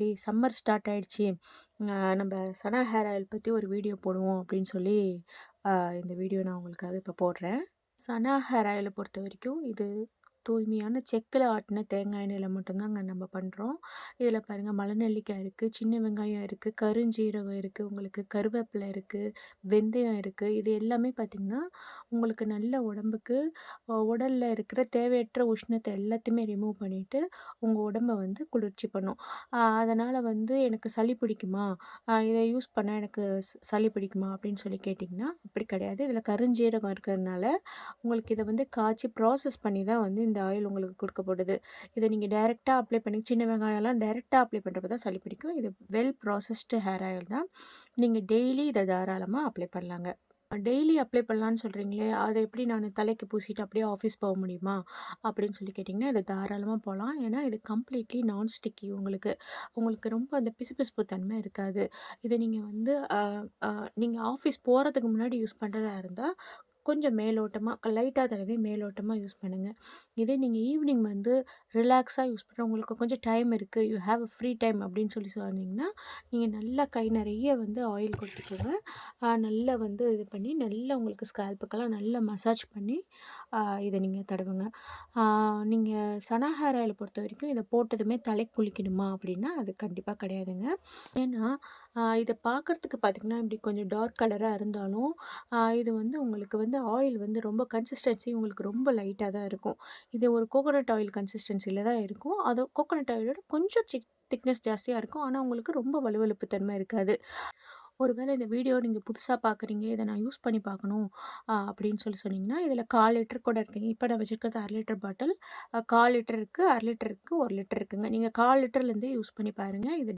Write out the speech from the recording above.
சரி summer start ஆயிடுச்சு. நம்ம சனா ஹேர் ஆயில் பற்றி ஒரு வீடியோ போடுவோம் அப்படின்னு சொல்லி இந்த வீடியோ நான் உங்களுக்காக இப்போ போடுறேன். சனா ஹேர் ஆயிலை பொறுத்த வரைக்கும் இது தூய்மையான செக்கில் ஆட்டின தேங்காய் எண்ணெயில் மட்டும்தாங்க நம்ம பண்ணுறோம் இதில் பாருங்கள் மலைநெல்லிக்காய் இருக்குது சின்ன வெங்காயம் இருக்குது கருஞ்சீரகம் இருக்குது உங்களுக்கு கருவேப்பிலை இருக்குது வெந்தயம் இருக்குது இது எல்லாமே பார்த்திங்கன்னா உங்களுக்கு நல்ல உடம்புக்கு உடலில் இருக்கிற தேவையற்ற உஷ்ணத்தை எல்லாத்தையுமே ரிமூவ் பண்ணிவிட்டு உங்கள் உடம்பை வந்து குளிர்ச்சி பண்ணும். அதனால் வந்து எனக்கு சளி பிடிக்குமா? இதை யூஸ் பண்ணால் எனக்கு சளி பிடிக்குமா? அப்படின்னு சொல்லி கேட்டிங்கன்னா அப்படி கிடையாது. இதில் கருஞ்சீரகம் இருக்கிறதுனால உங்களுக்கு இதை வந்து காய்ச்சி ப்ராசஸ் பண்ணி தான் வந்து இந்த ஆயில் உங்களுக்கு கொடுக்கப்படுது இதை நீங்கள் டேரெக்டாக அப்ளை பண்ணி சின்ன வெங்காயம்லாம் டேரெக்டாக அப்ளை பண்ணுறப்ப தான் சளி பிடிக்கும். இது வெல் ப்ராசஸ்டு ஹேர் ஆயில் தான். நீங்கள் டெய்லி இதை தாராளமாக அப்ளை பண்ணலாங்க. டெய்லி அப்ளை பண்ணலான்னு சொல்கிறீங்களே அதை எப்படி நான் தலைக்கு பூசிட்டு அப்படியே ஆஃபீஸ் போக முடியுமா? அப்படின்னு சொல்லி கேட்டிங்கன்னா இது தாராளமாக போகலாம் ஏன்னா இது கம்ப்ளீட்லி நான் ஸ்டிக்கி உங்களுக்கு. உங்களுக்கு ரொம்ப அந்த பிசுபிசுப்பு தன்மை இருக்காது. இதை நீங்கள் வந்து நீங்கள் ஆஃபீஸ் போகிறதுக்கு முன்னாடி யூஸ் பண்ணுறதா இருந்தால் கொஞ்சம் மேலோட்டமாக லைட்டாக தடவி மேலோட்டமாக யூஸ் பண்ணுங்கள் இதே நீங்கள் ஈவினிங் வந்து ரிலாக்ஸாக யூஸ் பண்ணுற உங்களுக்கு கொஞ்சம் டைம் இருக்குது you have a free time அப்படின்னு சொல்லி சொன்னீங்கன்னா நீங்கள் நல்லா கை நிறைய வந்து ஆயில் கொட்டிக்கோங்க நல்லா வந்து இது பண்ணி நல்லா உங்களுக்கு ஸ்கேல்புக்கெல்லாம் நல்லா மசாஜ் பண்ணி இதை நீங்கள் தடவுங்க. நீங்கள் சனாஹார் ஆயில் பொறுத்த வரைக்கும் இதை போட்டதுமே தலை குளிக்கணுமா அப்படின்னா அது கண்டிப்பாக கிடையாதுங்க. ஏன்னா இதை பார்க்குறதுக்கு பார்த்திங்கன்னா இப்படி கொஞ்சம் டார்க் கலராக இருந்தாலும் இது வந்து உங்களுக்கு வந்து ஆயில் வந்து ரொம்ப கன்சிஸ்டன்சி உங்களுக்கு ரொம்ப லைட்டாக தான் இருக்கும். இது ஒரு கோகோனட் ஆயில் கன்சிஸ்டன்சியில் தான் இருக்கும். அது கோகோனட் ஆயிலோட கொஞ்சம் திக்னஸ் ஜாஸ்தியாக இருக்கும். ஆனால் உங்களுக்கு ரொம்ப வலுவலுப்பு தன்மை இருக்காது. ஒருவேளை இந்த வீடியோ நீங்கள் புதுசாக பார்க்குறீங்க இதை நான் யூஸ் பண்ணி பார்க்கணும் அப்படின்னு சொல்லி சொன்னீங்கன்னா இதில் கால் லிட்டர் கூட இருக்குங்க இப்போ நான் வச்சுருக்கிறது அரை லிட்டர் பாட்டில். கால் லிட்டர் இருக்குது அரை லிட்டர் இருக்குது ஒரு லிட்டர் இருக்குங்க. நீங்கள் கால் லிட்டர்லேருந்தே யூஸ் பண்ணி பாருங்கள் இது